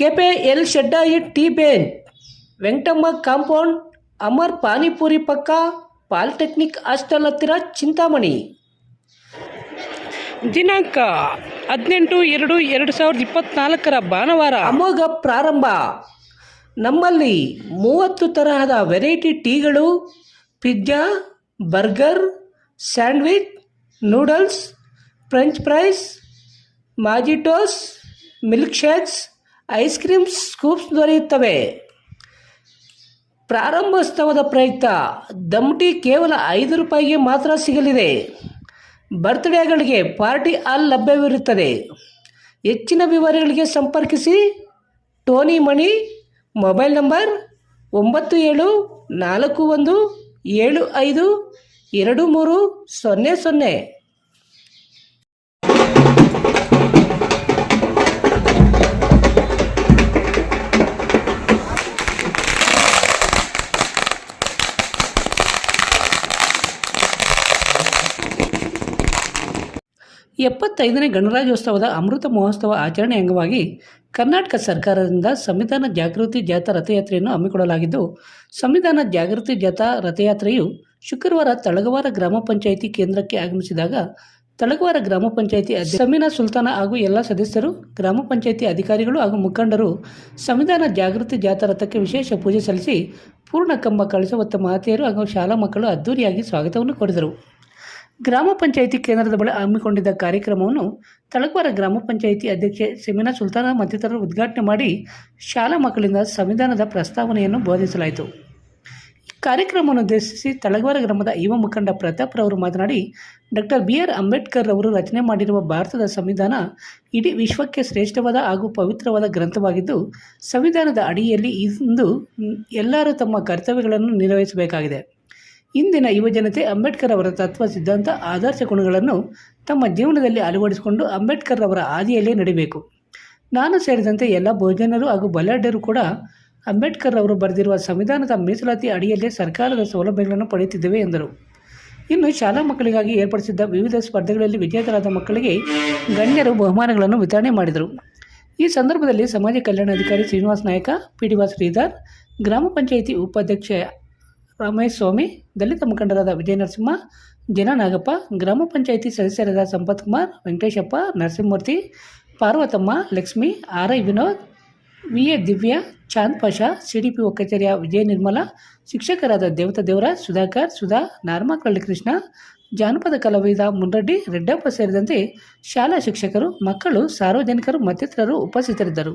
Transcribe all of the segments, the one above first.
ಕೆಪೆ ಎಲ್ ಶೆಡ್ಡಾಯಿ ಟಿ ಬೇನ್ ವೆಂಕಟಮ್ಮ ಕಾಂಪೌಂಡ್ ಅಮರ್ ಪಾನಿಪುರಿ ಪಕ್ಕ ಪಾಲಿಟೆಕ್ನಿಕ್ ಹಾಸ್ಟೆಲ್ ಹತ್ತಿರ ಚಿಂತಾಮಣಿ. ದಿನಾಂಕ ಹದಿನೆಂಟು ಎರಡು ಎರಡು ಸಾವಿರದ ಇಪ್ಪತ್ನಾಲ್ಕರ ಭಾನುವಾರ. ಅಮೋಘ ಪ್ರಾರಂಭ. ನಮ್ಮಲ್ಲಿ ಮೂವತ್ತು ತರಹದ variety ಟೀಗಳು pizza burger sandwich noodles french fries mojitos milk shakes ice cream scoops ದೊರೆಯುತ್ತವೆ. ಪ್ರಾರಂಭೋತ್ಸವದ ಪ್ರಯುಕ್ತ ದಮ್ಟಿ ಕೇವಲ ಐದು ರೂಪಾಯಿಗೆ ಮಾತ್ರ ಸಿಗಲಿದೆ. ಬರ್ತ್ಡೇಗಳಿಗೆ ಪಾರ್ಟಿ ಹಾಲ್ ಲಭ್ಯವಿರುತ್ತದೆ. ಹೆಚ್ಚಿನ ವಿವರಗಳಿಗೆ ಸಂಪರ್ಕಿಸಿ ಟೋನಿ ಮಣಿ, ಮೊಬೈಲ್ ನಂಬರ್ ಒಂಬತ್ತು ಏಳು ನಾಲ್ಕು ಒಂದು ಏಳು ಐದು ಎರಡು ಮೂರು ಸೊನ್ನೆ ಸೊನ್ನೆ. ಎಪ್ಪತ್ತೈದನೇ ಗಣರಾಜ್ಯೋತ್ಸವದ ಅಮೃತ ಮಹೋತ್ಸವ ಆಚರಣೆ ಅಂಗವಾಗಿ ಕರ್ನಾಟಕ ಸರ್ಕಾರದಿಂದ ಸಂವಿಧಾನ ಜಾಗೃತಿ ಜಾಥಾ ರಥಯಾತ್ರೆಯನ್ನು ಹಮ್ಮಿಕೊಳ್ಳಲಾಗಿದ್ದು, ಸಂವಿಧಾನ ಜಾಗೃತಿ ಜಾಥಾ ರಥಯಾತ್ರೆಯು ಶುಕ್ರವಾರ ತಳಗವಾರ ಗ್ರಾಮ ಪಂಚಾಯಿತಿ ಕೇಂದ್ರಕ್ಕೆ ಆಗಮಿಸಿದಾಗ ತಳಗವಾರ ಗ್ರಾಮ ಪಂಚಾಯಿತಿ ಸಮೀನಾ ಸುಲ್ತಾನ ಹಾಗೂ ಎಲ್ಲ ಸದಸ್ಯರು, ಗ್ರಾಮ ಪಂಚಾಯಿತಿ ಅಧಿಕಾರಿಗಳು ಹಾಗೂ ಮುಖಂಡರು ಸಂವಿಧಾನ ಜಾಗೃತಿ ಜಾಥಾ ರಥಕ್ಕೆ ವಿಶೇಷ ಪೂಜೆ ಸಲ್ಲಿಸಿ ಪೂರ್ಣ ಕಂಬ ಕಳಿಸುವತ್ತ ಮಹತೆಯರು ಹಾಗೂ ಶಾಲಾ ಮಕ್ಕಳು ಅದ್ದೂರಿಯಾಗಿ ಸ್ವಾಗತವನ್ನು ಕೋರಿದರು. ಗ್ರಾಮ ಪಂಚಾಯಿತಿ ಕೇಂದ್ರದ ಬಳಿ ಹಮ್ಮಿಕೊಂಡಿದ್ದ ಕಾರ್ಯಕ್ರಮವನ್ನು ತಳಕವಾರ ಗ್ರಾಮ ಪಂಚಾಯಿತಿ ಅಧ್ಯಕ್ಷೆ ಸೆಮಿನಾ ಸುಲ್ತಾನ ಮತ್ತಿತರರು ಉದ್ಘಾಟನೆ ಮಾಡಿ ಶಾಲಾ ಮಕ್ಕಳಿಂದ ಸಂವಿಧಾನದ ಪ್ರಸ್ತಾವನೆಯನ್ನು ಬೋಧಿಸಲಾಯಿತು. ಈ ಕಾರ್ಯಕ್ರಮವನ್ನು ಉದ್ದೇಶಿಸಿ ತಳಗವಾರ ಗ್ರಾಮದ ಯುವ ಮುಖಂಡ ಪ್ರತಾಪ್ ರವರು ಮಾತನಾಡಿ, ಡಾಕ್ಟರ್ ಬಿ ಆರ್ ಅಂಬೇಡ್ಕರ್ ಅವರು ರಚನೆ ಮಾಡಿರುವ ಭಾರತದ ಸಂವಿಧಾನ ಇಡೀ ವಿಶ್ವಕ್ಕೆ ಶ್ರೇಷ್ಠವಾದ ಹಾಗೂ ಪವಿತ್ರವಾದ ಗ್ರಂಥವಾಗಿದ್ದು, ಸಂವಿಧಾನದ ಅಡಿಯಲ್ಲಿ ಇಂದು ಎಲ್ಲರೂ ತಮ್ಮ ಕರ್ತವ್ಯಗಳನ್ನು ನಿರ್ವಹಿಸಬೇಕಾಗಿದೆ. ಇಂದಿನ ಯುವಜನತೆ ಅಂಬೇಡ್ಕರ್ ಅವರ ತತ್ವ, ಸಿದ್ಧಾಂತ, ಆದರ್ಶ ಗುಣಗಳನ್ನು ತಮ್ಮ ಜೀವನದಲ್ಲಿ ಅಳವಡಿಸಿಕೊಂಡು ಅಂಬೇಡ್ಕರ್ ಅವರ ಹಾದಿಯಲ್ಲೇ ನಡಿಬೇಕು. ನಾನು ಸೇರಿದಂತೆ ಎಲ್ಲ ಬಹುಜನರು ಹಾಗೂ ಬಲಾಢ್ಯರು ಕೂಡ ಅಂಬೇಡ್ಕರ್ ಅವರು ಬರೆದಿರುವ ಸಂವಿಧಾನದ ಮೀಸಲಾತಿ ಅಡಿಯಲ್ಲೇ ಸರ್ಕಾರದ ಸೌಲಭ್ಯಗಳನ್ನು ಪಡೆಯುತ್ತಿದ್ದೇವೆ ಎಂದರು. ಇನ್ನು ಶಾಲಾ ಮಕ್ಕಳಿಗಾಗಿ ಏರ್ಪಡಿಸಿದ್ದ ವಿವಿಧ ಸ್ಪರ್ಧೆಗಳಲ್ಲಿ ವಿಜೇತರಾದ ಮಕ್ಕಳಿಗೆ ಗಣ್ಯರು ಬಹುಮಾನಗಳನ್ನು ವಿತರಣೆ ಮಾಡಿದರು. ಈ ಸಂದರ್ಭದಲ್ಲಿ ಸಮಾಜ ಕಲ್ಯಾಣಾಧಿಕಾರಿ ಶ್ರೀನಿವಾಸ ನಾಯಕ ಪಿ ಡಿ ಶ್ರೀಧರ್, ಗ್ರಾಮ ಪಂಚಾಯಿತಿ ಉಪಾಧ್ಯಕ್ಷ ರಾಮೇಶ್ ಸ್ವಾಮಿ ದಲಿತ ಮುಖಂಡರಾದ ವಿಜಯ ನರಸಿಂಹ ಜನ ನಾಗಪ್ಪ ಗ್ರಾಮ ಪಂಚಾಯಿತಿ ಸದಸ್ಯರಾದ Sampath Kumar, Venkateshappa, Narasimhamurthy, Parvathamma, Lakshmi, R I Vinod, V A Divya, Chand Pasha, C D P O ಕಚೇರಿಯ ವಿಜಯ ನಿರ್ಮಲ, ಶಿಕ್ಷಕರಾದ ದೇವತಾ ದೇವರಾಜ್ ಸುಧಾಕರ್, ಸುಧಾ, ನಾರ್ಮಾ ಕಳ್ಳಿಕೃಷ್ಣ, ಜಾನಪದ ಕಲಾವಿದ ಮುನ್ರೆಡ್ಡಿ, ರೆಡ್ಡಪ್ಪ ಸೇರಿದಂತೆ ಶಾಲಾ ಶಿಕ್ಷಕರು, ಮಕ್ಕಳು, ಸಾರ್ವಜನಿಕರು ಮತ್ತಿತರರು ಉಪಸ್ಥಿತರಿದ್ದರು.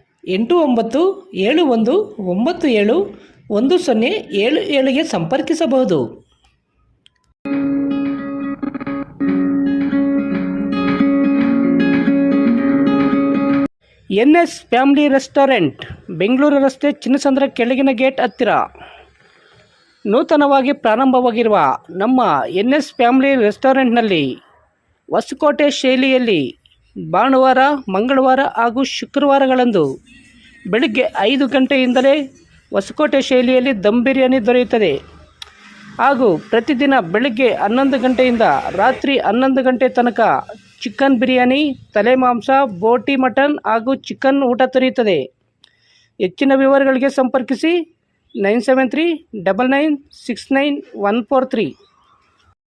ಎಂಟು ಒಂಬತ್ತು, ಏಳು ಒಂದು, ಒಂಬತ್ತು ಏಳು, ಒಂದು ಸೊನ್ನೆ, ಏಳು ಏಳಿಗೆ ಸಂಪರ್ಕಿಸಬಹುದು. N S family restaurant, Bengaluru ರಸ್ತೆ ಚಿನ್ನಸಂದ್ರ ಕೆಳಗಿನ ಗೇಟ್ ಹತ್ತಿರ. ನೂತನವಾಗಿ ಪ್ರಾರಂಭವಾಗಿರುವ ನಮ್ಮ ಎನ್ ಎಸ್ ಫ್ಯಾಮಿಲಿ ರೆಸ್ಟೋರೆಂಟ್ನಲ್ಲಿ ಹೊಸಕೋಟೆ ಶೈಲಿಯಲ್ಲಿ ಭಾನುವಾರ, ಮಂಗಳವಾರ ಹಾಗೂ ಶುಕ್ರವಾರಗಳಂದು ಬೆಳಿಗ್ಗೆ ಐದು ಗಂಟೆಯಿಂದಲೇ ಹೊಸಕೋಟೆ ಶೈಲಿಯಲ್ಲಿ ದಮ್ ಬಿರಿಯಾನಿ ದೊರೆಯುತ್ತದೆ. ಹಾಗೂ ಪ್ರತಿದಿನ ಬೆಳಗ್ಗೆ ಹನ್ನೊಂದು ಗಂಟೆಯಿಂದ ರಾತ್ರಿ ಹನ್ನೊಂದು ಗಂಟೆ ತನಕ ಚಿಕನ್ ಬಿರಿಯಾನಿ, ತಲೆ ಮಾಂಸ, ಬೋಟಿ ಮಟನ್ ಹಾಗೂ ಚಿಕನ್ ಊಟ ದೊರೆಯುತ್ತದೆ. ಹೆಚ್ಚಿನ ವಿವರಗಳಿಗೆ ಸಂಪರ್ಕಿಸಿ nine seven three double nine six nine one four three.